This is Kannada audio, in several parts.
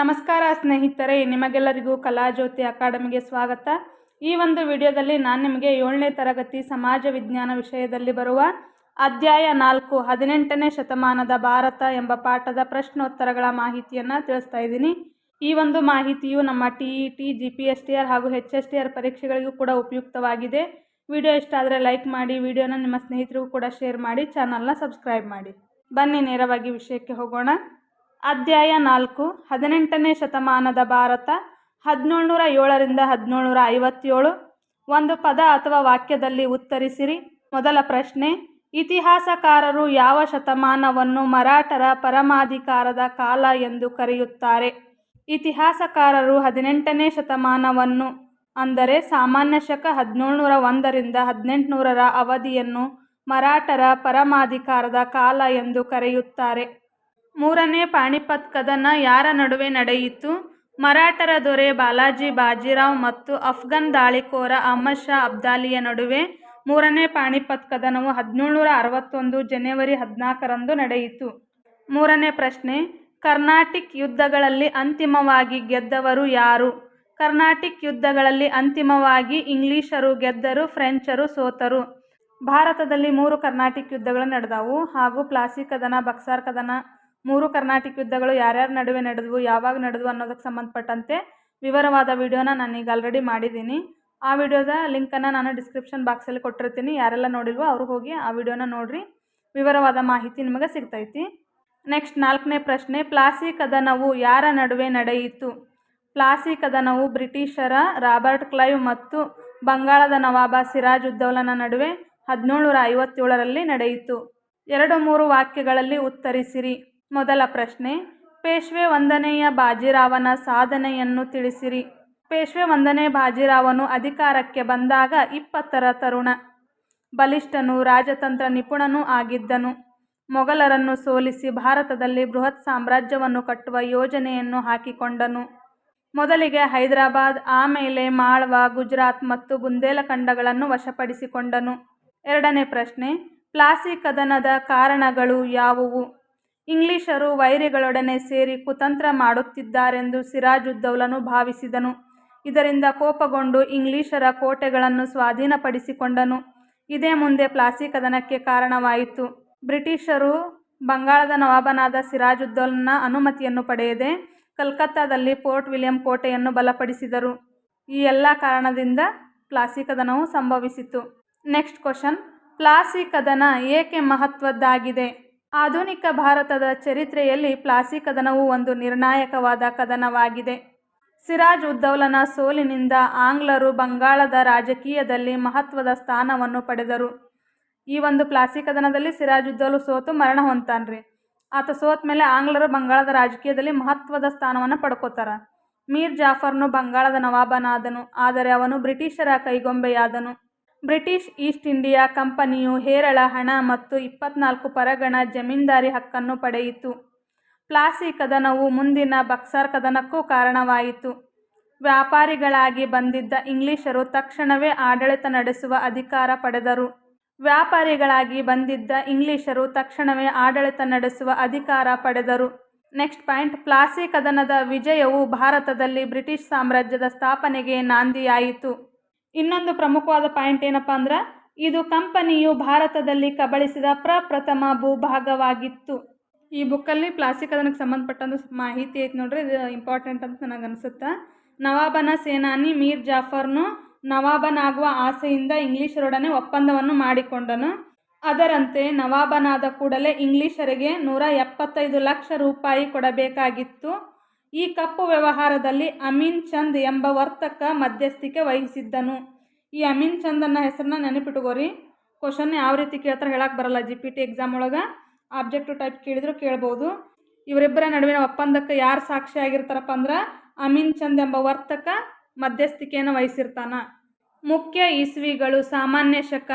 ನಮಸ್ಕಾರ ಸ್ನೇಹಿತರೆ, ನಿಮಗೆಲ್ಲರಿಗೂ ಕಲಾಜ್ಯೋತಿ ಅಕಾಡೆಮಿಗೆ ಸ್ವಾಗತ. ಈ ಒಂದು ವಿಡಿಯೋದಲ್ಲಿ ನಾನು ನಿಮಗೆ ಏಳನೇ ತರಗತಿ ಸಮಾಜ ವಿಜ್ಞಾನ ವಿಷಯದಲ್ಲಿ ಬರುವ ಅಧ್ಯಾಯ ನಾಲ್ಕು, ಹದಿನೆಂಟನೇ ಶತಮಾನದ ಭಾರತ ಎಂಬ ಪಾಠದ ಪ್ರಶ್ನೋತ್ತರಗಳ ಮಾಹಿತಿಯನ್ನು ತಿಳಿಸ್ತಾ ಇದ್ದೀನಿ. ಈ ಒಂದು ಮಾಹಿತಿಯು ನಮ್ಮ T E T, G P S T R ಹಾಗೂ ಹೆಚ್ ಎಸ್ ಟಿ ಆರ್ ಪರೀಕ್ಷೆಗಳಿಗೂ ಕೂಡ ಉಪಯುಕ್ತವಾಗಿದೆ. ವಿಡಿಯೋ ಇಷ್ಟ ಆದರೆ ಲೈಕ್ ಮಾಡಿ, ವಿಡಿಯೋನ ನಿಮ್ಮ ಸ್ನೇಹಿತರಿಗೂ ಕೂಡ ಶೇರ್ ಮಾಡಿ, ಚಾನಲ್ನ ಸಬ್ಸ್ಕ್ರೈಬ್ ಮಾಡಿ. ಬನ್ನಿ ನೇರವಾಗಿ ವಿಷಯಕ್ಕೆ ಹೋಗೋಣ. ಅಧ್ಯಾಯ ನಾಲ್ಕು, ಹದಿನೆಂಟನೇ ಶತಮಾನದ ಭಾರತ, ಹದಿನೇಳುನೂರ ಏಳರಿಂದ ಹದಿನೇಳುನೂರ ಐವತ್ತೇಳು. ಒಂದು ಪದ ಅಥವಾ ವಾಕ್ಯದಲ್ಲಿ ಉತ್ತರಿಸಿರಿ. ಮೊದಲ ಪ್ರಶ್ನೆ, ಇತಿಹಾಸಕಾರರು ಯಾವ ಶತಮಾನವನ್ನು ಮರಾಠರ ಪರಮಾಧಿಕಾರದ ಕಾಲ ಎಂದು ಕರೆಯುತ್ತಾರೆ? ಇತಿಹಾಸಕಾರರು ಹದಿನೆಂಟನೇ ಶತಮಾನವನ್ನು, ಅಂದರೆ ಸಾಮಾನ್ಯ ಶಕ ಹದಿನೇಳುನೂರ ಒಂದರಿಂದ ಹದಿನೆಂಟುನೂರರ ಅವಧಿಯನ್ನು ಮರಾಠರ ಪರಮಾಧಿಕಾರದ ಕಾಲ ಎಂದು ಕರೆಯುತ್ತಾರೆ. ಮೂರನೇ ಪಾಣಿಪತ್ ಕದನ ಯಾರ ನಡುವೆ ನಡೆಯಿತು? ಮರಾಠರ ದೊರೆ ಬಾಲಾಜಿ ಬಾಜಿರಾವ್ ಮತ್ತು ಅಫ್ಘನ್ ದಾಳಿಕೋರ ಅಹಮದ್ ಶಾ ಅಬ್ದಾಲಿಯ ನಡುವೆ ಮೂರನೇ ಪಾಣಿಪತ್ ಕದನವು ಹದಿನೇಳುನೂರ ಅರವತ್ತೊಂದು ಜನವರಿ ಹದಿನಾಲ್ಕರಂದು ನಡೆಯಿತು. ಮೂರನೇ ಪ್ರಶ್ನೆ, ಕರ್ನಾಟಿಕ್ ಯುದ್ಧಗಳಲ್ಲಿ ಅಂತಿಮವಾಗಿ ಗೆದ್ದವರು ಯಾರು? ಕರ್ನಾಟಿಕ್ ಯುದ್ಧಗಳಲ್ಲಿ ಅಂತಿಮವಾಗಿ ಇಂಗ್ಲಿಷರು ಗೆದ್ದರು, ಫ್ರೆಂಚರು ಸೋತರು. ಭಾರತದಲ್ಲಿ ಮೂರು ಕರ್ನಾಟಿಕ್ ಯುದ್ಧಗಳು ನಡೆದವು ಹಾಗೂ ಪ್ಲಾಸಿ ಕದನ ಬಕ್ಸಾರ್ ಕದನ ಮೂರು ಕರ್ನಾಟಕ ಯುದ್ಧಗಳು ಯಾರ್ಯಾರ ನಡುವೆ ನಡೆದವು, ಯಾವಾಗ ನಡೆದವು ಅನ್ನೋದಕ್ಕೆ ಸಂಬಂಧಪಟ್ಟಂತೆ ವಿವರವಾದ ವಿಡಿಯೋನ ನಾನೀಗ ಆಲ್ರೆಡಿ ಮಾಡಿದ್ದೀನಿ. ಆ ವಿಡಿಯೋದ ಲಿಂಕನ್ನು ನಾನು ಡಿಸ್ಕ್ರಿಪ್ಷನ್ ಬಾಕ್ಸಲ್ಲಿ ಕೊಟ್ಟಿರ್ತೀನಿ. ಯಾರೆಲ್ಲ ನೋಡಿಲ್ವೋ ಅವರು ಹೋಗಿ ಆ ವಿಡಿಯೋನ ನೋಡಿರಿ. ವಿವರವಾದ ಮಾಹಿತಿ ನಿಮಗೆ ಸಿಗ್ತೈತಿ. ನೆಕ್ಸ್ಟ್ ನಾಲ್ಕನೇ ಪ್ರಶ್ನೆ ಪ್ಲಾಸಿ ಕದನವು ಯಾರ ನಡುವೆ ನಡೆಯಿತು? ಪ್ಲಾಸಿ ಕದನವು ಬ್ರಿಟಿಷರ ರಾಬರ್ಟ್ ಕ್ಲೈವ್ ಮತ್ತು ಬಂಗಾಳದ ನವಾಬ ಸಿರಾಜ್ ಉದ್ದೌಲನ ನಡುವೆ ಹದಿನೇಳುನೂರ ಐವತ್ತೇಳರಲ್ಲಿ ನಡೆಯಿತು. ಎರಡು ಮೂರು ವಾಕ್ಯಗಳಲ್ಲಿ ಉತ್ತರಿಸಿರಿ. ಮೊದಲ ಪ್ರಶ್ನೆ, ಪೇಶ್ವೆ ಒಂದನೆಯ ಬಾಜಿರಾವನ ಸಾಧನೆಯನ್ನು ತಿಳಿಸಿರಿ. ಪೇಶ್ವೆ ಒಂದನೇ ಬಾಜಿರಾವನು ಅಧಿಕಾರಕ್ಕೆ ಬಂದಾಗ ಇಪ್ಪತ್ತರ ತರುಣ. ಬಲಿಷ್ಠನು ರಾಜತಂತ್ರ ನಿಪುಣನೂ ಆಗಿದ್ದನು. ಮೊಘಲರನ್ನು ಸೋಲಿಸಿ ಭಾರತದಲ್ಲಿ ಬೃಹತ್ ಸಾಮ್ರಾಜ್ಯವನ್ನು ಕಟ್ಟುವ ಯೋಜನೆಯನ್ನು ಹಾಕಿಕೊಂಡನು. ಮೊದಲಿಗೆ ಹೈದರಾಬಾದ್ ಆಮೇಲೆ ಮಾಳ್ವಾ, ಗುಜರಾತ್ ಮತ್ತು ಬುಂದೇಲಖಂಡಗಳನ್ನು ವಶಪಡಿಸಿಕೊಂಡನು. ಎರಡನೇ ಪ್ರಶ್ನೆ, ಪ್ಲಾಸಿ ಕದನದ ಕಾರಣಗಳು ಯಾವುವು? ಇಂಗ್ಲಿಷರು ವೈರಿಗಳೊಡನೆ ಸೇರಿ ಕುತಂತ್ರ ಮಾಡುತ್ತಿದ್ದಾರೆಂದು ಸಿರಾಜುದ್ದೌಲನು ಭಾವಿಸಿದನು. ಇದರಿಂದ ಕೋಪಗೊಂಡು ಇಂಗ್ಲಿಷರ ಕೋಟೆಗಳನ್ನು ಸ್ವಾಧೀನಪಡಿಸಿಕೊಂಡನು. ಇದೇ ಮುಂದೆ ಪ್ಲಾಸಿ ಕದನಕ್ಕೆ ಕಾರಣವಾಯಿತು. ಬ್ರಿಟಿಷರು ಬಂಗಾಳದ ನವಾಬನಾದ ಸಿರಾಜುದ್ದೌಲನ ಅನುಮತಿಯನ್ನು ಪಡೆಯದೆ ಕಲ್ಕತ್ತಾದಲ್ಲಿ ಫೋರ್ಟ್ ವಿಲಿಯಂ ಕೋಟೆಯನ್ನು ಬಲಪಡಿಸಿದರು. ಈ ಎಲ್ಲ ಕಾರಣದಿಂದ ಪ್ಲಾಸಿ ಕದನವು ಸಂಭವಿಸಿತು. ನೆಕ್ಸ್ಟ್ ಕ್ವಶನ್ ಪ್ಲಾಸಿ ಕದನ ಏಕೆ ಮಹತ್ವದ್ದಾಗಿದೆ? ಆಧುನಿಕ ಭಾರತದ ಚರಿತ್ರೆಯಲ್ಲಿ ಪ್ಲಾಸಿ ಕದನವು ಒಂದು ನಿರ್ಣಾಯಕವಾದ ಕದನವಾಗಿದೆ. ಸಿರಾಜ್ ಉದ್ದೌಲನ ಸೋಲಿನಿಂದ ಆಂಗ್ಲರು ಬಂಗಾಳದ ರಾಜಕೀಯದಲ್ಲಿ ಮಹತ್ವದ ಸ್ಥಾನವನ್ನು ಪಡೆದರು. ಈ ಒಂದು ಪ್ಲಾಸಿ ಕದನದಲ್ಲಿ ಸಿರಾಜ್ ಉದ್ದೌಲು ಸೋತು ಮರಣ ಹೊಂತಾನ್ರಿ. ಆತ ಸೋತ ಮೇಲೆ ಆಂಗ್ಲರು ಬಂಗಾಳದ ರಾಜಕೀಯದಲ್ಲಿ ಮಹತ್ವದ ಸ್ಥಾನವನ್ನು ಪಡ್ಕೋತಾರ. ಮೀರ್ ಜಾಫರ್ನು ಬಂಗಾಳದ ನವಾಬನಾದನು, ಆದರೆ ಅವನು ಬ್ರಿಟಿಷರ ಕೈಗೊಂಬೆಯಾದನು. ಬ್ರಿಟಿಷ್ ಈಸ್ಟ್ ಇಂಡಿಯಾ ಕಂಪನಿಯು ಹೇರಳ ಹಣ ಮತ್ತು ಇಪ್ಪತ್ನಾಲ್ಕು ಪರಗಣ ಜಮೀನ್ದಾರಿ ಹಕ್ಕನ್ನು ಪಡೆಯಿತು. ಪ್ಲಾಸಿ ಕದನವು ಮುಂದಿನ ಬಕ್ಸಾರ್ ಕದನಕ್ಕೂ ಕಾರಣವಾಯಿತು. ವ್ಯಾಪಾರಿಗಳಾಗಿ ಬಂದಿದ್ದ ಇಂಗ್ಲಿಷರು ತಕ್ಷಣವೇ ಆಡಳಿತ ನಡೆಸುವ ಅಧಿಕಾರ ಪಡೆದರು. ವ್ಯಾಪಾರಿಗಳಾಗಿ ಬಂದಿದ್ದ ಇಂಗ್ಲಿಷರು ತಕ್ಷಣವೇ ಆಡಳಿತ ನಡೆಸುವ ಅಧಿಕಾರ ಪಡೆದರು. ನೆಕ್ಸ್ಟ್ ಪಾಯಿಂಟ್, ಪ್ಲಾಸಿ ಕದನದ ವಿಜಯವು ಭಾರತದಲ್ಲಿ ಬ್ರಿಟಿಷ್ ಸಾಮ್ರಾಜ್ಯದ ಸ್ಥಾಪನೆಗೆ ನಾಂದಿಯಾಯಿತು. ಇನ್ನೊಂದು ಪ್ರಮುಖವಾದ ಪಾಯಿಂಟ್ ಏನಪ್ಪ ಅಂದ್ರೆ, ಇದು ಕಂಪನಿಯು ಭಾರತದಲ್ಲಿ ಕಬಳಿಸಿದ ಪ್ರಪ್ರಥಮ ಭೂಭಾಗವಾಗಿತ್ತು. ಈ ಬುಕ್ಕಲ್ಲಿ ಪ್ಲಾಸ್ಟಿಕ್ ಅದಕ್ಕೆ ಸಂಬಂಧಪಟ್ಟಂಥ ಮಾಹಿತಿ ಐತೆ ನೋಡ್ರಿ, ಇದು ಇಂಪಾರ್ಟೆಂಟ್ ಅಂತ ನನಗೆ ಅನಿಸುತ್ತೆ. ನವಾಬನ ಸೇನಾನಿ ಮೀರ್ ಜಾಫರ್ನು ನವಾಬನಾಗುವ ಆಸೆಯಿಂದ ಇಂಗ್ಲಿಷರೊಡನೆ ಒಪ್ಪಂದವನ್ನು ಮಾಡಿಕೊಂಡನು. ಅದರಂತೆ ನವಾಬನಾದ ಕೂಡಲೇ ಇಂಗ್ಲಿಷರಿಗೆ ನೂರ ಎಪ್ಪತ್ತೈದು ಲಕ್ಷ ರೂಪಾಯಿ ಕೊಡಬೇಕಾಗಿತ್ತು. ಈ ಕಪ್ಪು ವ್ಯವಹಾರದಲ್ಲಿ ಅಮೀನ್ ಚಂದ್ ಎಂಬ ವರ್ತಕ ಮಧ್ಯಸ್ಥಿಕೆ ವಹಿಸಿದ್ದನು. ಈ ಅಮೀನ್ ಚಂದ್ ಅನ್ನೋ ಹೆಸರನ್ನ ನೆನಪಿಟ್ಕೋರಿ. ಕ್ವಶನ್ ಯಾವ ರೀತಿ ಕೇಳ್ತಾರೆ ಹೇಳಕ್ಕೆ ಬರಲ್ಲ. ಜಿ ಪಿ ಟಿ ಎಕ್ಸಾಮ್ ಒಳಗೆ ಆಬ್ಜೆಕ್ಟಿವ್ ಟೈಪ್ ಕೇಳಿದ್ರು ಕೇಳ್ಬೋದು. ಇವರಿಬ್ಬರ ನಡುವಿನ ಒಪ್ಪಂದಕ್ಕೆ ಯಾರು ಸಾಕ್ಷಿ ಆಗಿರ್ತಾರಪ್ಪ ಅಂದ್ರೆ ಅಮೀನ್ ಚಂದ್ ಎಂಬ ವರ್ತಕ ಮಧ್ಯಸ್ಥಿಕೆಯನ್ನು ವಹಿಸಿರ್ತಾನ. ಮುಖ್ಯ ಇಸ್ವಿಗಳು ಸಾಮಾನ್ಯ ಶಕ.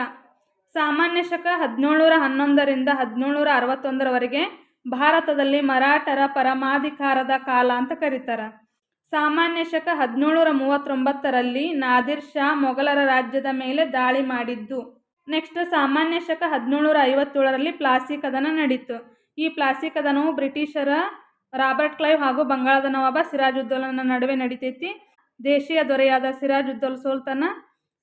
ಸಾಮಾನ್ಯ ಶಕ ಹದಿನೇಳುನೂರ ಹನ್ನೊಂದರಿಂದ ಹದಿನೇಳುನೂರ ಅರವತ್ತೊಂದರವರೆಗೆ ಭಾರತದಲ್ಲಿ ಮರಾಠರ ಪರಮಾಧಿಕಾರದ ಕಾಲ ಅಂತ ಕರೀತಾರೆ. ಸಾಮಾನ್ಯ ಶಕ ಹದಿನೇಳುನೂರ ಮೂವತ್ತೊಂಬತ್ತರಲ್ಲಿ ನಾದಿರ್ ಶಾ ಮೊಘಲರ ರಾಜ್ಯದ ಮೇಲೆ ದಾಳಿ ಮಾಡಿದ್ದು. ನೆಕ್ಸ್ಟ್ ಸಾಮಾನ್ಯ ಶಕ ಹದಿನೇಳುನೂರ ಐವತ್ತೇಳರಲ್ಲಿ ಪ್ಲಾಸಿ ಕದನ ನಡೀತು. ಈ ಪ್ಲಾಸಿ ಕದನವು ಬ್ರಿಟಿಷರ ರಾಬರ್ಟ್ ಕ್ಲೈವ್ ಹಾಗೂ ಬಂಗಾಳದ ನವಾಬ ಸಿರಾಜುದ್ದೋಲನ ನಡುವೆ ನಡೀತೈತಿ. ದೇಶೀಯ ದೊರೆಯಾದ ಸಿರಾಜುದ್ದೋಲ್ ಸೋಲ್ತನ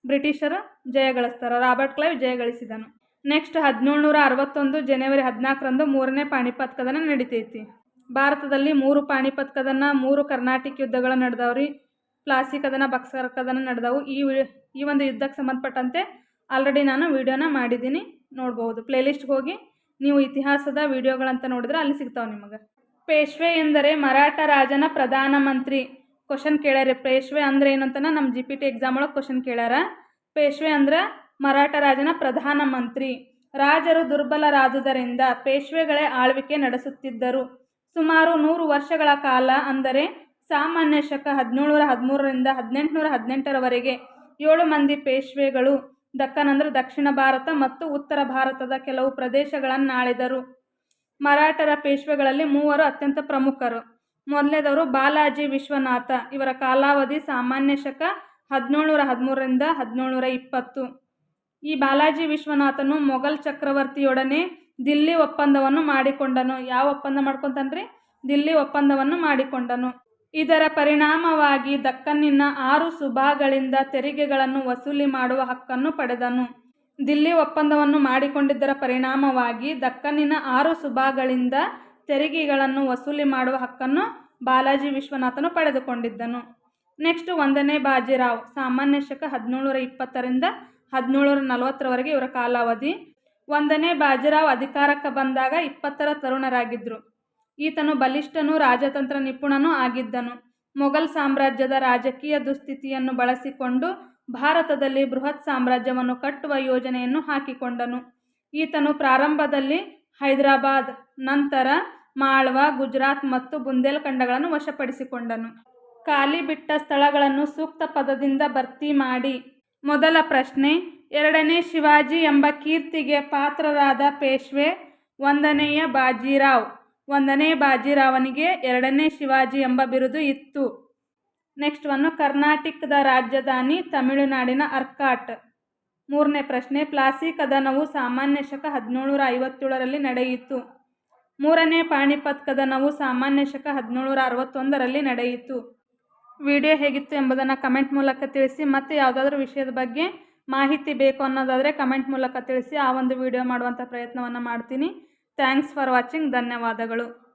ಬ್ರಿಟಿಷರು ಜಯಗಳಿಸ್ತಾರೆ. ರಾಬರ್ಟ್ ಕ್ಲೈವ್ ಜಯಗಳಿಸಿದನು. ನೆಕ್ಸ್ಟ್ ಹದಿನೇಳುನೂರ ಅರವತ್ತೊಂದು ಜನವರಿ ಹದಿನಾಲ್ಕರಂದು ಮೂರನೇ ಪಾಣಿಪತ್ ಕದನ ನಡಿತೈತಿ. ಭಾರತದಲ್ಲಿ ಮೂರು ಪಾಣಿಪತ್ ಕದನ, ಮೂರು ಕರ್ನಾಟಕ ಯುದ್ಧಗಳು ನಡೆದವ್ರಿ ಪ್ಲಾಸಿ ಕದನ, ಬಕ್ಸರ್ ಕದನ ನಡೆದವು. ಈ ಈ ಒಂದು ಯುದ್ಧಕ್ಕೆ ಸಂಬಂಧಪಟ್ಟಂತೆ ಆಲ್ರೆಡಿ ನಾನು ವೀಡಿಯೋನ ಮಾಡಿದ್ದೀನಿ. ನೋಡ್ಬೋದು. ಪ್ಲೇಲಿಸ್ಟ್ಗೆ ಹೋಗಿ ನೀವು ಇತಿಹಾಸದ ವಿಡಿಯೋಗಳಂತ ನೋಡಿದ್ರೆ ಅಲ್ಲಿ ಸಿಗ್ತಾವೆ ನಿಮಗೆ. ಪೇಶ್ವೆ ಎಂದರೆ ಮರಾಠ ರಾಜನ ಪ್ರಧಾನಮಂತ್ರಿ ಕ್ವಶನ್ ಕೇಳ್ಯಾರ. ಪೇಶ್ವೆ ಅಂದ್ರೆ ಅಂತ ನಮ್ಮ ಜಿ ಪಿ ಟಿ ಎಕ್ಸಾಮ್ ಒಳಗೆ ಕ್ವಶನ್ ಕೇಳ್ಯಾರ. ಪೇಶ್ವೆ ಅಂದ್ರೆ ಮರಾಠ ರಾಜನ ಪ್ರಧಾನಮಂತ್ರಿ ರಾಜರು ದುರ್ಬಲರಾದುದರಿಂದ ಪೇಶ್ವೆಗಳೇ ಆಳ್ವಿಕೆ ನಡೆಸುತ್ತಿದ್ದರು. ಸುಮಾರು ನೂರು ವರ್ಷಗಳ ಕಾಲ ಅಂದರೆ ಸಾಮಾನ್ಯ ಶಕ ಹದಿನೇಳುನೂರ ಹದಿಮೂರರಿಂದ ಹದಿನೆಂಟುನೂರ ಹದಿನೆಂಟರವರೆಗೆ ಏಳು ಮಂದಿ ಪೇಶ್ವೆಗಳು ದಕ್ಕನ್ ಅಂದರೆ ದಕ್ಷಿಣ ಭಾರತ ಮತ್ತು ಉತ್ತರ ಭಾರತದ ಕೆಲವು ಪ್ರದೇಶಗಳನ್ನು ಆಳಿದರು ಮರಾಠರ ಪೇಶ್ವೆಗಳಲ್ಲಿ ಮೂವರು ಅತ್ಯಂತ ಪ್ರಮುಖರು. ಮೊದಲನೇದವರು ಬಾಲಾಜಿ ವಿಶ್ವನಾಥ. ಇವರ ಕಾಲಾವಧಿ ಸಾಮಾನ್ಯ ಶಕ ಹದಿನೇಳುನೂರ ಹದಿಮೂರರಿಂದ ಹದಿನೇಳುನೂರ ಇಪ್ಪತ್ತು. ಈ ಬಾಲಾಜಿ ವಿಶ್ವನಾಥನು ಮೊಘಲ್ ಚಕ್ರವರ್ತಿಯೊಡನೆ ದಿಲ್ಲಿ ಒಪ್ಪಂದವನ್ನು ಮಾಡಿಕೊಂಡನು. ಯಾವ ಒಪ್ಪಂದ ಮಾಡ್ಕೊತಾನ್ರಿ ದಿಲ್ಲಿ ಒಪ್ಪಂದವನ್ನು ಮಾಡಿಕೊಂಡನು. ಇದರ ಪರಿಣಾಮವಾಗಿ ದಕ್ಕನ್ನಿನ ಆರು ಸುಭಾಗಳಿಂದ ತೆರಿಗೆಗಳನ್ನು ವಸೂಲಿ ಮಾಡುವ ಹಕ್ಕನ್ನು ಪಡೆದನು. ದಿಲ್ಲಿ ಒಪ್ಪಂದವನ್ನು ಮಾಡಿಕೊಂಡಿದ್ದರ ಪರಿಣಾಮವಾಗಿ ದಕ್ಕನ್ನಿನ ಆರು ಸುಭಾಗಳಿಂದ ತೆರಿಗೆಗಳನ್ನು ವಸೂಲಿ ಮಾಡುವ ಹಕ್ಕನ್ನು ಬಾಲಾಜಿ ವಿಶ್ವನಾಥನು ಪಡೆದುಕೊಂಡಿದ್ದನು. ನೆಕ್ಸ್ಟ್ ಒಂದನೇ ಬಾಜಿರಾವ್, ಸಾಮಾನ್ಯ ಶಕ ಹದಿನೇಳುನೂರ ಇಪ್ಪತ್ತರಿಂದ ಹದಿನೇಳುನೂರ ನಲವತ್ತರವರೆಗೆ ಇವರ ಕಾಲಾವಧಿ. ಒಂದನೇ ಬಾಜಿರಾವ್ ಅಧಿಕಾರಕ್ಕೆ ಬಂದಾಗ ಇಪ್ಪತ್ತರ ತರುಣರಾಗಿದ್ದರು ಈತನು ಬಲಿಷ್ಠನೂ ರಾಜತಂತ್ರ ನಿಪುಣನೂ ಆಗಿದ್ದನು. ಮೊಘಲ್ ಸಾಮ್ರಾಜ್ಯದ ರಾಜಕೀಯ ದುಸ್ಥಿತಿಯನ್ನು ಬಳಸಿಕೊಂಡು ಭಾರತದಲ್ಲಿ ಬೃಹತ್ ಸಾಮ್ರಾಜ್ಯವನ್ನು ಕಟ್ಟುವ ಯೋಜನೆಯನ್ನು ಹಾಕಿಕೊಂಡನು. ಈತನು ಪ್ರಾರಂಭದಲ್ಲಿ ಹೈದರಾಬಾದ್, ನಂತರ ಮಾಳ್ವ, ಗುಜರಾತ್ ಮತ್ತು ಬುಂದೇಲ್ಖಂಡಗಳನ್ನು ವಶಪಡಿಸಿಕೊಂಡನು. ಖಾಲಿ ಬಿಟ್ಟ ಸ್ಥಳಗಳನ್ನು ಸೂಕ್ತ ಪದದಿಂದ ಭರ್ತಿ ಮಾಡಿ. ಮೊದಲ ಪ್ರಶ್ನೆ ಎರಡನೇ ಶಿವಾಜಿ ಎಂಬ ಕೀರ್ತಿಗೆ ಪಾತ್ರರಾದ ಪೇಶ್ವೆ, ಒಂದನೆಯ ಬಾಜಿರಾವ್. ಒಂದನೇ ಬಾಜಿರಾವನಿಗೆ ಎರಡನೇ ಶಿವಾಜಿ ಎಂಬ ಬಿರುದು ಇತ್ತು. ನೆಕ್ಸ್ಟ್ ಒಂದು ಕರ್ನಾಟಕದ ರಾಜಧಾನಿ ತಮಿಳುನಾಡಿನ ಅರ್ಕಾಟ್. ಮೂರನೇ ಪ್ರಶ್ನೆ, ಪ್ಲಾಸಿ ಕದನವು ಸಾಮಾನ್ಯ ಶಕ ಹದಿನೇಳುನೂರ ಐವತ್ತೇಳರಲ್ಲಿ ನಡೆಯಿತು. ಮೂರನೇ ಪಾಣಿಪತ್ ಕದನವು ಸಾಮಾನ್ಯ ಶಕ ಹದಿನೇಳುನೂರ ಅರವತ್ತೊಂದರಲ್ಲಿ ನಡೆಯಿತು. ವಿಡಿಯೋ ಹೇಗಿತ್ತು ಎಂಬುದನ್ನು ಕಮೆಂಟ್ ಮೂಲಕ ತಿಳಿಸಿ. ಮತ್ತು ಯಾವುದಾದ್ರೂ ವಿಷಯದ ಬಗ್ಗೆ ಮಾಹಿತಿ ಬೇಕು ಅನ್ನೋದಾದರೆ ಕಮೆಂಟ್ ಮೂಲಕ ತಿಳಿಸಿ ಆ ಒಂದು ವಿಡಿಯೋ ಮಾಡುವಂಥ ಪ್ರಯತ್ನವನ್ನು ಮಾಡ್ತೀನಿ. ಥ್ಯಾಂಕ್ಸ್ ಫಾರ್ ವಾಚಿಂಗ್ ಧನ್ಯವಾದಗಳು.